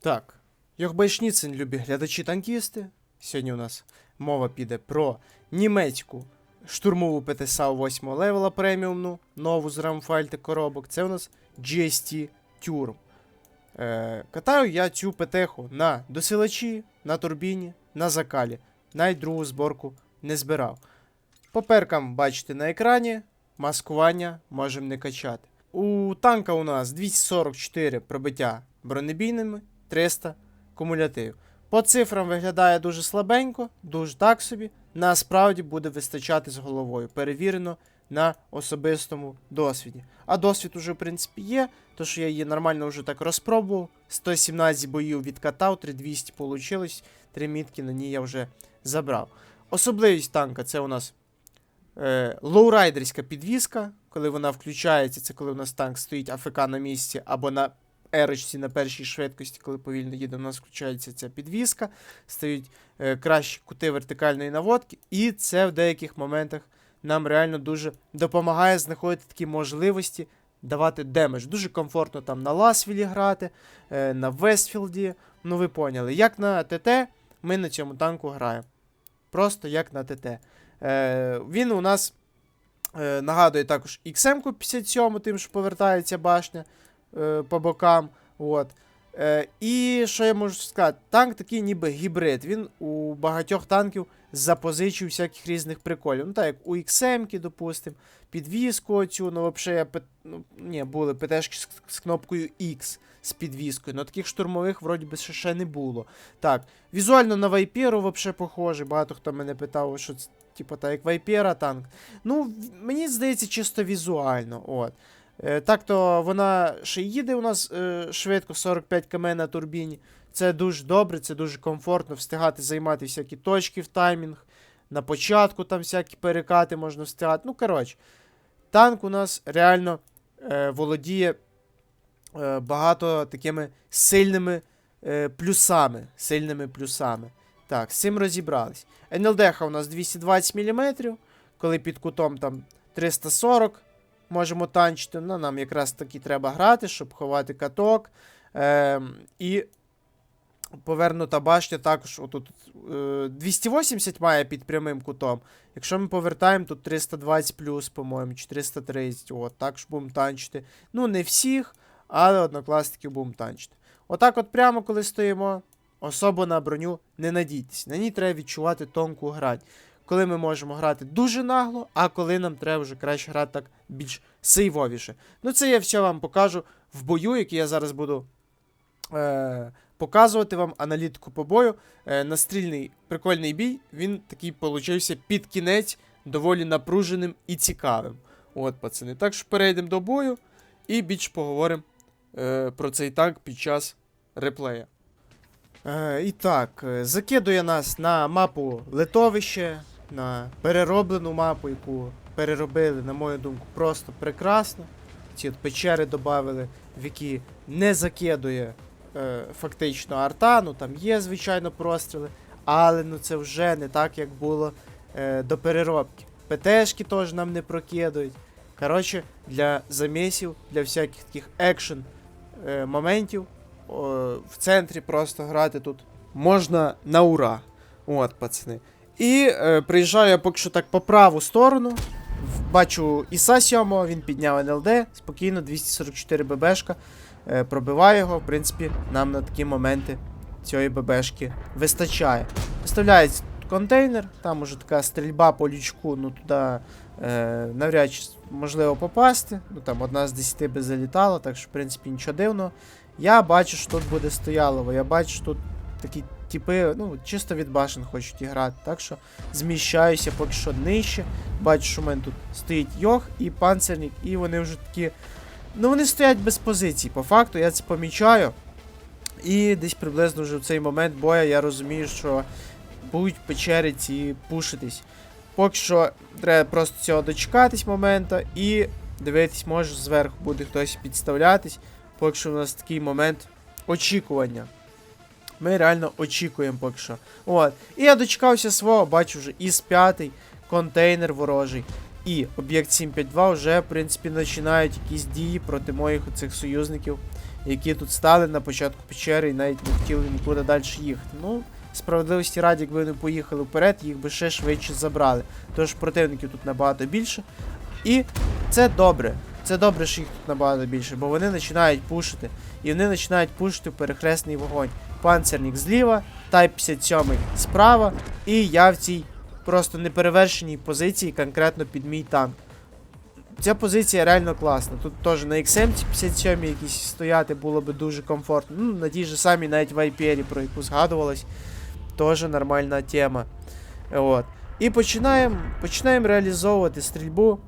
Так, Йохбайшніцин, любі глядачі-танкісти. Сьогодні у нас мова піде про німецьку штурмову ПТСАУ 8 левела преміумну, нову з рамфальти коробок. Це у нас GST Turm. Е, катаю я цю ПТХу на досилачі, на турбіні, на закалі. Навіть другу зборку не збирав. По перкам бачите на екрані, маскування можемо не качати. У танка у нас 244 пробиття бронебійними, 300 кумулятив. По цифрам виглядає дуже слабенько, дуже так собі. Насправді буде вистачати з головою. Перевірено на особистому досвіді. А досвід уже, в принципі, є, то що я її нормально вже так розпробував. 117 боїв відкатав, 3200 вийшло, 3 мітки на ній я вже забрав. Особливість танка це у нас е, лоурайдерська підвіска. Коли вона включається, це коли у нас танк стоїть АФК на місці або на ерочці на першій швидкості, коли повільно їде, у нас включається ця підвіска, стають е, кращі кути вертикальної наводки, і це в деяких моментах нам реально дуже допомагає знаходити такі можливості давати демедж. Дуже комфортно там на Ласвілі грати, е, на Вестфілді. Ну, ви поняли, як на ТТ ми на цьому танку граємо. Просто як на ТТ. Е, він у нас е, нагадує також XM 57, тим, що повертається башня е, по бокам. От. Е, і що я можу сказати? Танк такий ніби гібрид. Він у багатьох танків запозичив всяких різних приколів. Ну так, як у XM, допустим, підвіску оцю, ну взагалі, пи- ну, ні, були ПТшки з, з кнопкою X з підвіскою, але таких штурмових вроді би ще, не було. Так, візуально на Вайперу взагалі похожий. Багато хто мене питав, що це, типу, так, як Вайпера танк. Ну, мені здається, чисто візуально. От. Е, так то вона ще їде у нас е, швидко 45 км на турбіні. Це дуже добре, це дуже комфортно встигати займати всякі точки в таймінг. На початку там всякі перекати можна встигати. Ну, коротше, танк у нас реально е, володіє е, багато такими сильними е, плюсами. Сильними плюсами. Так, з цим розібрались. НЛДХ у нас 220 мм, коли під кутом там 340 можемо танчити. Ну, нам якраз таки треба грати, щоб ховати каток. Ем, і повернута башня також отут е, 280 має під прямим кутом. Якщо ми повертаємо, тут 320 плюс, по-моєму, 430. От, так ж будемо танчити. Ну, не всіх, але однокласників будемо танчити. Отак, от прямо коли стоїмо, особо на броню не надійтесь. На ній треба відчувати тонку грань. Коли ми можемо грати дуже нагло, а коли нам треба вже краще грати так більш сейвовіше. Ну, це я все вам покажу в бою, який я зараз буду е, показувати вам аналітику по бою. Е, настрільний прикольний бій. Він такий получився під кінець доволі напруженим і цікавим. От, пацани. Так що перейдемо до бою і більш поговоримо е, про цей танк під час реплея. Е, і так, е, закидує нас на мапу литовище, на перероблену мапу, яку переробили, на мою думку, просто прекрасно. Ці от печери додали, в які не закидує е, фактично арта. Ну там є, звичайно, простріли, але ну це вже не так, як було е, до переробки. ПТшки теж нам не прокидують. Коротше, для замісів, для всяких таких екшен е, моментів о, в центрі просто грати тут можна на ура. От, пацани. І е, приїжджаю поки що так по праву сторону. Бачу Іса 7, він підняв НЛД, спокійно, 244 ББшка. Е, пробиваю його, в принципі, нам на такі моменти цієї ББшки вистачає. Виставляється контейнер, там уже така стрільба по лючку, ну туди е, навряд чи можливо попасти. Ну там одна з 10 би залітала, так що, в принципі, нічого дивного. Я бачу, що тут буде стоялово. Я бачу, що тут такі типи, ну, чисто від башен хочуть іграти. Так що зміщаюся поки що нижче. Бачу, що в мене тут стоїть Йох і панцирник, і вони вже такі. Ну, вони стоять без позицій. По факту, я це помічаю. І десь приблизно вже в цей момент боя я розумію, що будуть печери ці пушитись. Поки що треба просто цього дочекатись моменту і дивитись, може зверху буде хтось підставлятись. Поки що у нас такий момент очікування. Ми реально очікуємо поки що. От. І я дочекався свого, бачу вже із 5 контейнер ворожий. І об'єкт 752 вже, в принципі, починають якісь дії проти моїх оцих союзників, які тут стали на початку печери і навіть не хотіли нікуди далі їхати. Ну, справедливості раді, якби вони поїхали вперед, їх би ще швидше забрали. Тож противників тут набагато більше. І це добре. Це добре, що їх тут набагато більше, бо вони починають пушити. І вони починають пушити в перехресний вогонь. Панцерник зліва, Type 57 справа, і я в цій просто неперевершеній позиції конкретно під мій танк. Ця позиція реально класна. Тут теж на XM 57 якісь стояти було би дуже комфортно. Ну, на тій же самій навіть в IPR, про яку згадувалось, теж нормальна тема. От. І починаємо починаємо реалізовувати стрільбу.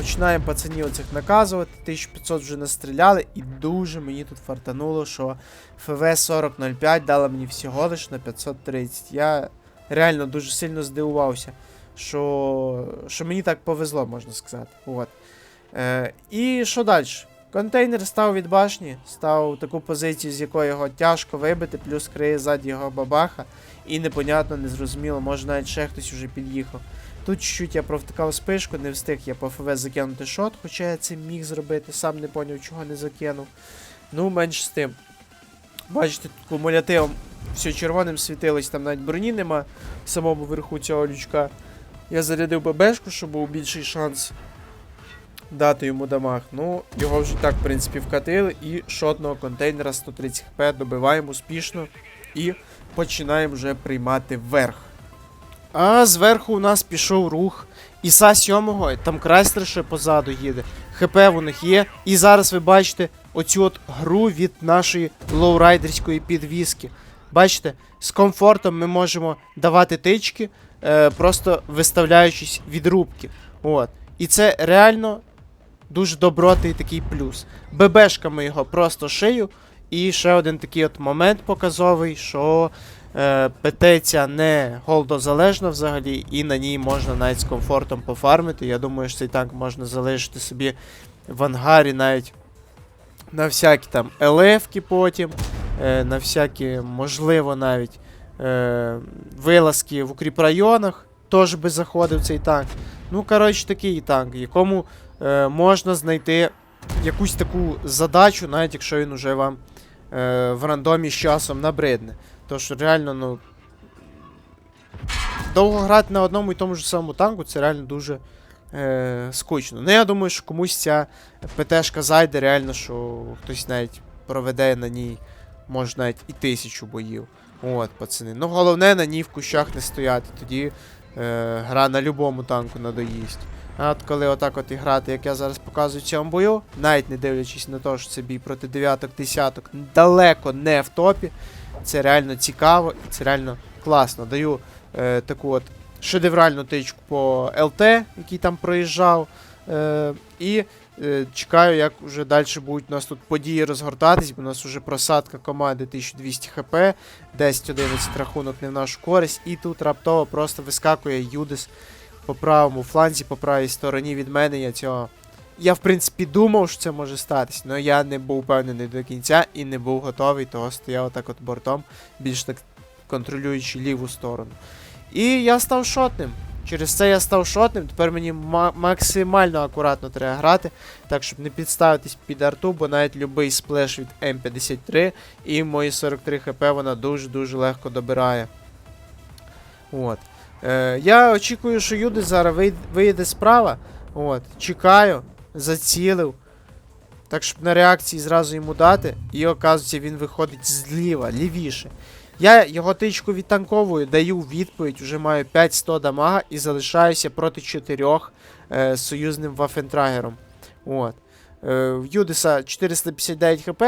Починаємо пацанів оцих наказувати. 1500 вже настріляли, і дуже мені тут фартануло, що ФВ 4005 дала мені всього лиш на 530. Я реально дуже сильно здивувався, що, що мені так повезло, можна сказати. От. Е, і що далі? Контейнер став від башні, став таку позицію, з якої його тяжко вибити, плюс криє ззаді його бабаха. І непонятно, незрозуміло, може навіть ще хтось уже під'їхав. Тут чуть-чуть я провтикав спишку, не встиг я по ФВ закинути шот, хоча я це міг зробити, сам не поняв, чого не закинув. Ну, менш з тим. Бачите, тут кумулятивом все червоним світилось, там навіть броні нема в самому верху цього лючка. Я зарядив ББшку, щоб був більший шанс дати йому дамаг. Ну, його вже так, в принципі, вкатили. І шотного контейнера 130 хп добиваємо успішно. І починаємо вже приймати верх. А зверху у нас пішов рух. Іса 7 там крайстер ще позаду їде. ХП у них є. І зараз ви бачите оцю от гру від нашої лоурайдерської підвіски. Бачите, з комфортом ми можемо давати тички, е, просто виставляючись від рубки. От. І це реально дуже добротий такий плюс. ББшками його просто шию. І ще один такий от момент показовий, що е, ПТ ця не голдозалежна взагалі, і на ній можна навіть з комфортом пофармити. Я думаю, що цей танк можна залишити собі в ангарі навіть на всякі там ЛФки потім, е, на всякі, можливо, навіть е, вилазки в укріпрайонах. Теж би заходив цей танк. Ну, коротше, такий танк, якому можна знайти якусь таку задачу, навіть якщо він уже вам в рандомі з часом набридне. Тож реально, ну. Довго грати на одному і тому ж самому танку це реально дуже е, скучно. Ну, я думаю, що комусь ця ПТшка зайде, реально, що хтось навіть проведе на ній, може навіть і тисячу боїв. От, пацани. Ну, головне на ній в кущах не стояти. Тоді е, гра на любому танку надоїсть. А от коли отак от і грати, як я зараз показую в цьому бою, навіть не дивлячись на те, що це бій проти дев'яток, десяток, далеко не в топі. Це реально цікаво і це реально класно. Даю е, таку от шедевральну тичку по ЛТ, який там проїжджав. Е, і е, чекаю, як вже далі будуть у нас тут події розгортатись, бо у нас вже просадка команди 1200 хп, 10-11 рахунок не в нашу користь, і тут раптово просто вискакує Юдис по правому фланзі, по правій стороні від мене. Я цього. Я, в принципі, думав, що це може статись, але я не був впевнений до кінця і не був готовий, того стояв отак от бортом, більш так контролюючи ліву сторону. І я став шотним. Через це я став шотним, тепер мені ма- максимально акуратно треба грати, так щоб не підставитись під арту, бо навіть любий сплеш від М53 і мої 43 хп вона дуже-дуже легко добирає. От. Е, я очікую, що Юдис зараз вий- вийде справа. От. Чекаю, зацілив. Так, щоб на реакції зразу йому дати. І оказується, він виходить зліва, лівіше. Я його тичку відтанковую, даю відповідь, вже маю 500 дамага і залишаюся проти 4 е, союзним Вафентрагером. От. Е, в Юдиса 459 хп.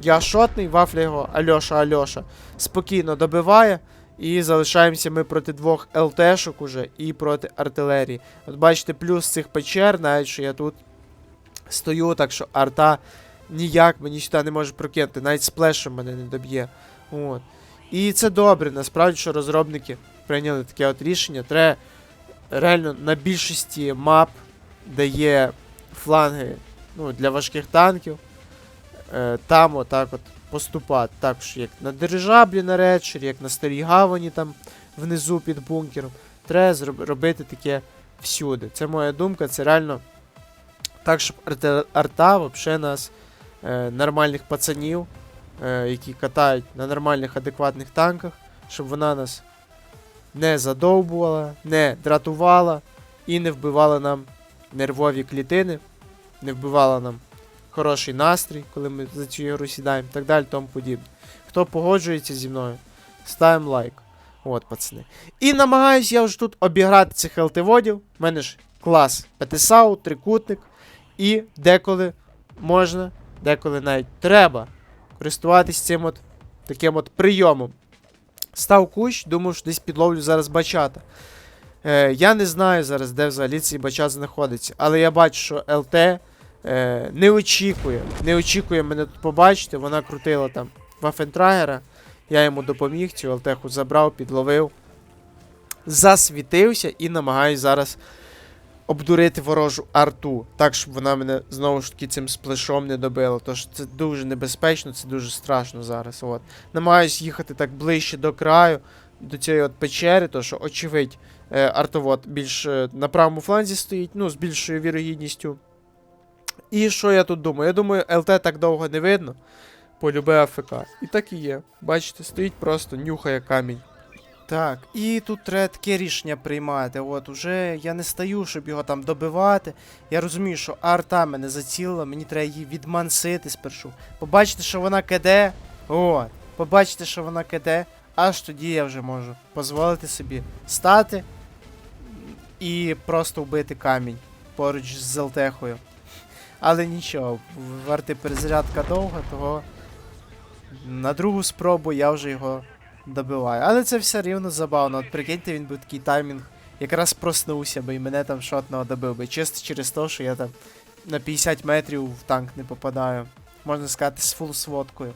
Я шотний, вафля його Альоша Альоша спокійно добиває. І залишаємося ми проти двох ЛТшок уже і проти артилерії. От бачите, плюс цих печер, навіть що я тут стою, так що арта ніяк мені сюди не може прокинути, навіть сплешом мене не доб'є. От. І це добре, насправді, що розробники прийняли таке от рішення. Треба реально на більшості мап, де є фланги ну, для важких танків, е, там отак от поступати. Також як на дирижаблі на речері, як на старій гавані там внизу під бункером. Треба робити таке всюди. Це моя думка, це реально так, щоб арта, арта взагалі нас е, нормальних пацанів, е, які катають на нормальних адекватних танках, щоб вона нас не задовбувала, не дратувала і не вбивала нам нервові клітини, не вбивала нам хороший настрій, коли ми за цю ігру сідаємо, і так далі, тому подібне. Хто погоджується зі мною, ставимо лайк. От, пацани. І намагаюсь я вже тут обіграти цих ЛТ-водів. У мене ж клас ПТСАУ, трикутник. І деколи можна, деколи навіть треба користуватись цим от таким от прийомом. Став кущ, думав, що десь підловлю зараз бачата. Е, я не знаю зараз, де взагалі цей бачат знаходиться, але я бачу, що ЛТ е, не очікує, не очікує мене тут побачити. Вона крутила там Вафентрагера. Я йому допоміг, цю ЛТху забрав, підловив, засвітився і намагаюсь зараз обдурити ворожу арту, так, щоб вона мене знову ж таки цим сплешом не добила. Тож це дуже небезпечно, це дуже страшно зараз. От. Намагаюсь їхати так ближче до краю, до цієї от печери, то що, очевидь, е, артовод більш е, на правому фланзі стоїть, ну, з більшою вірогідністю. І що я тут думаю? Я думаю, ЛТ так довго не видно. Полюбе АФК. І так і є. Бачите, стоїть просто, нюхає камінь. Так, і тут треба таке рішення приймати. От, уже я не стаю, щоб його там добивати. Я розумію, що арта мене зацілила, мені треба її відмансити спершу. Побачите, що вона киде. От, побачите, що вона киде. Аж тоді я вже можу дозволити собі стати і просто вбити камінь поруч з Зелтехою. Але нічого, в арти перезарядка довга, того на другу спробу я вже його добиваю. Але це все рівно забавно. От прикиньте, він був такий таймінг. Якраз проснувся би і мене там шотного добив би. Чисто через те, що я там на 50 метрів в танк не попадаю. Можна сказати, з фул сводкою.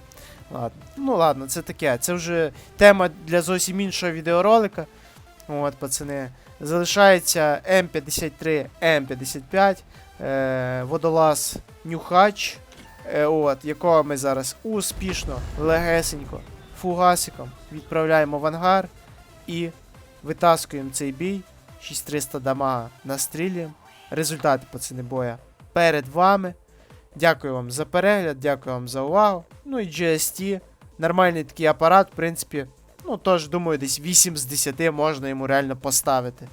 Ладно. Ну ладно, це таке. Це вже тема для зовсім іншого відеоролика. От, пацани. Залишається М53, М55, е, водолаз Нюхач, е, от, якого ми зараз успішно, легесенько, фугасиком відправляємо в ангар і витаскуємо цей бій. 6300 дамага настрілюємо. Результати, пацани, боя перед вами. Дякую вам за перегляд, дякую вам за увагу. Ну і GST. Нормальний такий апарат, в принципі. Ну, тож, думаю, десь 8 з 10 можна йому реально поставити.